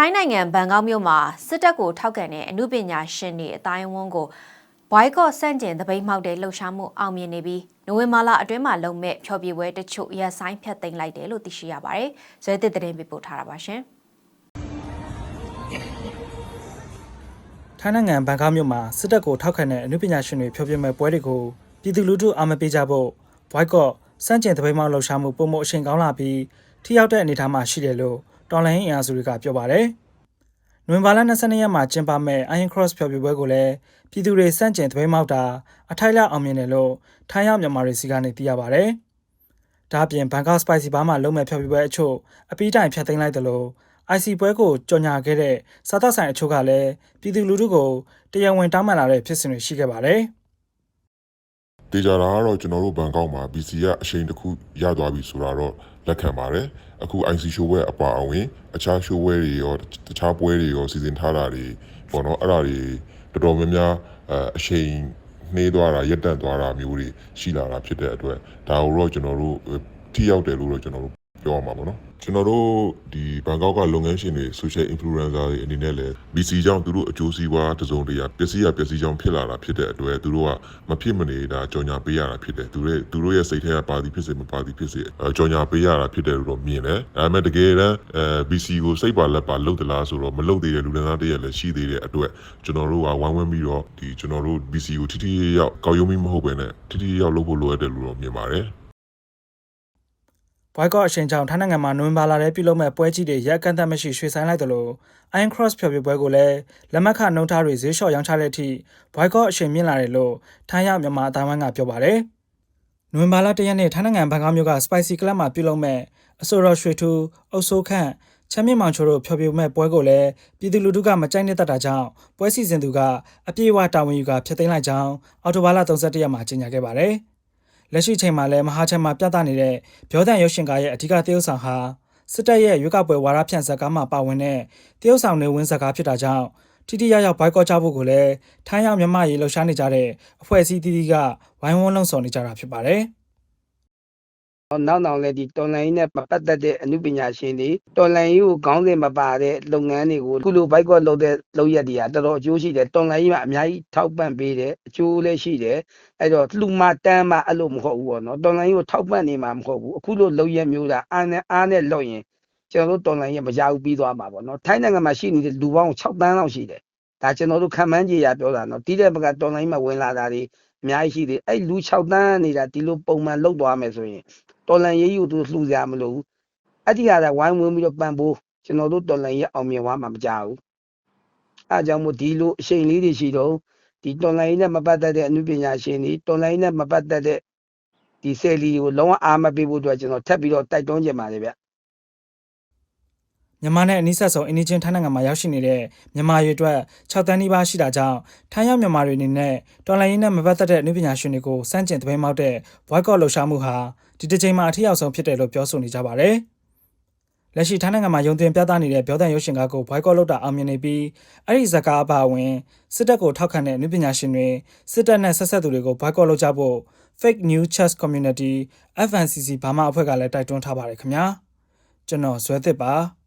ထိုင်းနိုင်ငံဘန်ကောက်မြို့မှာစစ်တပ်ကိုထောက်ခံတဲ့အမှုပညာရှင်တွေအတိုင်းအဝန်းကိုဘွိုက်ကော့ဆန့်ကျင်တပိတ်မှောက်တဲ့လှုပ်ရှားမှုအောင်မြင်နေပြီးနိုဝင်ဘာလအတွင်းမှာလုံမဲ့ဖျော်ဖြေပွဲတချို့ရပ်ဆိုင်းဖြတ်သိမ်းလိုက်တယ်လို့သိရှိရပါတယ်။ဇွဲသစ်သတင်းပေးပို့ထားတာပါရှင်။ထိုင်းနိုင်ငံဘန်ကောက်မြို့မှာစစ်တပ်ကိုထောက်ခံတဲ့အနုပညာရှင်တွေဖျော်ဖြေမဲ့ပွဲတွေကိုပြည်သူလူထုအားမပေးကြဖို့ဘွိုက်ကော့စန့်ကျင်တပိတ်မှောက်လှုပ်ရှားမှုပုံမအချိန်ကောင်းလာပြီးထိရောက်တဲ့အနေအထားမှာရှိတယ်လို့ တော်လိုင်းအင်အားစုတွေကပြောပါတယ်။နိုဝင်ဘာလ22ရက်မှာကျင်းပမဲ့ Iron Cross ဖျော်ဖြေပွဲကိုလည်းပြည်သူတွေစန့်ကျင်တပိတ်မှောက်တာအထိုက်လအောင်မြင်တယ်လို့ထိုင်းရောက်မြန်မာတွေစီကနေသိရပါတယ်။ဒါ့အပြင်ဘန်ကောက်စပိုက်စီဘားမှာလုံမဲ့ဖျော်ဖြေပွဲအချို့အပီးတိုင်ဖျက်သိမ်းလိုက်တယ်လို့ IC ပွဲကိုကြော်ညာခဲ့တဲ့စားသက်ဆိုင်အချို့ကလည်းပြည်သူလူထုကိုတရားဝင်တောင်းပန်လာတဲ့ဖြစ်စဉ်တွေရှိခဲ့ပါတယ်။တေချာတာကတော့ကျွန်တော်တို့ဘန်ကောက်မှာ BC ကအချိန်တစ်ခုရသွားပြီဆိုတာတော့ လက်ခံပါတယ်အခု IC show ပွဲအပါအဝင် အခြား show ပွဲတွေရောတခြားပွဲတွေရောစီစဉ်ထားတာတွေပေါ့နော်အဲ့ဒါတွေတော်တော်များများအအချိန်နှေးသွားတာရက်တန့်သွားတာမျိုးတွေရှိလာတာဖြစ်တဲ့အတွက်ဒါကိုတော့ကျွန်တော်တို့ထိရောက်တယ်လို့တော့ကျွန်တော်တို့ ပြောရမှာပေါ့နော်ကျွန်တော်တို့ဒီဘန်ကောက်ကလုပ်ငန်းရှင်တွေ social influencer တွေအနေနဲ့လည်း BC ကြောင့်သူတို့အကျိုးစီးပွားတစုံတရာပျက်စီးရပျက်စီးကြောင်းဖြစ်လာတာဖြစ်တဲ့အတွက်သူတို့ကမဖြစ်မနေတာကြော်ညာပေးရတာဖြစ်တယ်သူတို့သူတို့ရဲ့စိတ်ထဲကပါသည်ဖြစ်စေမပါသည်ဖြစ်စေအဲကြော်ညာပေးရတာဖြစ်တယ်လို့တော့မြင်တယ်ဒါပေမဲ့တကယ်တမ်းအဲ BC ကိုစိတ်ပါလက်ပါလှုပ်သလားဆိုတော့မလှုပ်သေးတဲ့လူဒန်းသားတရက်လည်းရှိသေးတဲ့အတွက်ကျွန်တော်တို့ကဝိုင်းဝန်းပြီးတော့ဒီကျွန်တော်တို့ BC ကိုထိထိရောက်ကောက်ရုံးပြီးမဟုတ်ပဲနဲ့ထိထိရောက်လုပ်ဖို့လိုအပ်တယ်လို့တော့မြင်ပါတယ် ဘွိုက်ကော့အချိန်ကြောင့်ထိုင်းနိုင်ငံမှာနိုဝင်ဘာလထဲပြုလုပ်မဲ့ပွဲကြီးတွေရက်ကန့်သက်မရှိရွှေ့ဆိုင်းလိုက်တယ်လို့ Iron Cross ဖျော်ဖြေပွဲကိုလည်းလက်မှတ်ခနှုန်းထားတွေဈေးလျှော့ရောင်းချတဲ့အထိဘွိုက်ကော့အချိန်မြင့်လာတယ်လို့ထိုင်းရောက်မြန်မာအတိုင်းဝိုင်းကပြောပါတယ်။နိုဝင်ဘာလ၁ရက်နေ့ထိုင်းနိုင်ငံဘန်ကောက်မြို့က Spicy Club မှာပြုလုပ်မဲ့အဆိုတော်ရွှေထူအုပ်စိုးခန့်ချမ်းမြင့်မောင်ချိုတို့ဖျော်ဖြေမဲ့ပွဲကိုလည်းပြည်သူလူထုကမကြိုက်နှစ်သက်တာကြောင့်ပွဲစီစဉ်သူကအပြည့်အဝတာဝန်ယူကဖျက်သိမ်းလိုက်ကြောင်းအော်တိုဘာလ31ရက်မှာကြေညာခဲ့ပါတယ်။ လက်ရှိချိန်မှာလည်းမဟာချမ်းမှာပြသနေတဲ့ပြောတဲ့ရုပ်ရှင်ကားရဲ့အဓိကသရုပ်ဆောင်ဟာစစ်တပ်ရဲ့ရွေးကောက်ပွဲဝါဒဖြန့်ဇာတ်ကားမှာပါဝင်တဲ့သရုပ်ဆောင်နေဝင်းဇာတ်ကားဖြစ်တာကြောင့်ထိထိရောက်ရောက်ဘိုက်ကော့ချဖို့ကိုလည်းထိုင်းရောက်မြန်မာရေးလှုပ်ရှားနေကြတဲ့အဖွဲ့အစည်းတီးတီးကဝိုင်းဝန်းလှုံ့ဆော်နေကြတာဖြစ်ပါတယ်။ နောက်နောက်လည်းဒီတော်လိုင်းနဲ့ပတ်သက်တဲ့အမှုပညာရှင်တွေတော်လိုင်းကြီးကိုခေါင်းစဉ်မပါတဲ့လုပ်ငန်းတွေကိုခုလိုဘိုက်ကော့လုပ်တဲ့လုပ်ရက်တွေကတော်တော်အကျိုးရှိတယ်တော်လိုင်းကြီးမှာအများကြီးထောက်ပံ့ပေးတယ်အကျိုးလည်းရှိတယ်အဲ့တော့လှူမတန်းမအဲ့လိုမဟုတ်ဘူးပေါ့နော်တော်လိုင်းကြီးကိုထောက်ပံ့နေမှာမဟုတ်ဘူးအခုလိုလုပ်ရက်မျိုးတာအားနဲ့အားနဲ့လုပ်ရင်ကျွန်တော်တို့တော်လိုင်းကြီးမရဘူးပြီးသွားမှာပေါ့နော်ထိုင်းနိုင်ငံမှာရှိနေတဲ့လူပေါင်း6တန်းလောက်ရှိတယ်ဒါကျွန်တော်တို့ခံမှန်းကြည့်ရပြောတာနော်တီးတဲ့ဘက်ကတော်လိုင်းမှာဝင်လာတာတွေအများကြီးရှိတယ်အဲ့လူ6တန်းနေတာဒီလိုပုံမှန်လုပ်သွားမယ်ဆိုရင် တော်လန်ရေးယူသူလှူကြမလို့အဲ့ဒီဟာကဝိုင်းဝန်းပြီးတော့ပံ့ပိုးကျွန်တော်တို့တော်လန်ရေးအောင်မြင်သွားမှာမကြဘူးအဲအကြောင်းမို့ဒီလိုအချိန်လေးတွေရှိတော့ဒီတော်လန်ရေးနဲ့မပတ်သက်တဲ့အမှုပညာရှင်တွေတော်လန်ရေးနဲ့မပတ်သက်တဲ့ဒီဆယ်လီကိုလုံးဝအားမပေးဖို့အတွက်ကျွန်တော်ထပ်ပြီးတော့တိုက်တွန်းချင်ပါတယ်ဗျ မြန်မာနဲ့အနီးဆက်ဆုံးအင်းချင်းထိုင်းနိုင်ငံမှာရောက်ရှိနေတဲ့မြန်မာရွေအတွက်6တန်းနီးပါးရှိတာကြောင့်ထိုင်းရောက်မြန်မာတွေအနေနဲ့တော်လိုင်းရင်းနဲ့မပတ်သက်တဲ့အနုပညာရှင်တွေကိုစန့်ကျင်တပိတ်မောက်တဲ့ boycott လှုပ်ရှားမှုဟာဒီတစ်ချိန်မှာအထူးအောင်ဆုံးဖြစ်တယ်လို့ပြောဆိုနေကြပါတယ်။လက်ရှိထိုင်းနိုင်ငံမှာယုံတင်ပြသနေတဲ့ပြောတဲ့ရုပ်ရှင်ကားကို boycott လုပ်တာအောင်မြင်နေပြီးအဲ့ဒီဇာကားအပါအဝင်စစ်တပ်ကိုထောက်ခံတဲ့အနုပညာရှင်တွေစစ်တပ်နဲ့ဆက်ဆက်သူတွေကို boycott လုပ်ကြဖို့ Fake News Chess Community FNCC ဘာမှအဖွဲ့ကလည်းတိုက်တွန်းထားပါတယ်ခင်ဗျာ။ကျွန်တော်ဇွဲသစ်ပါ။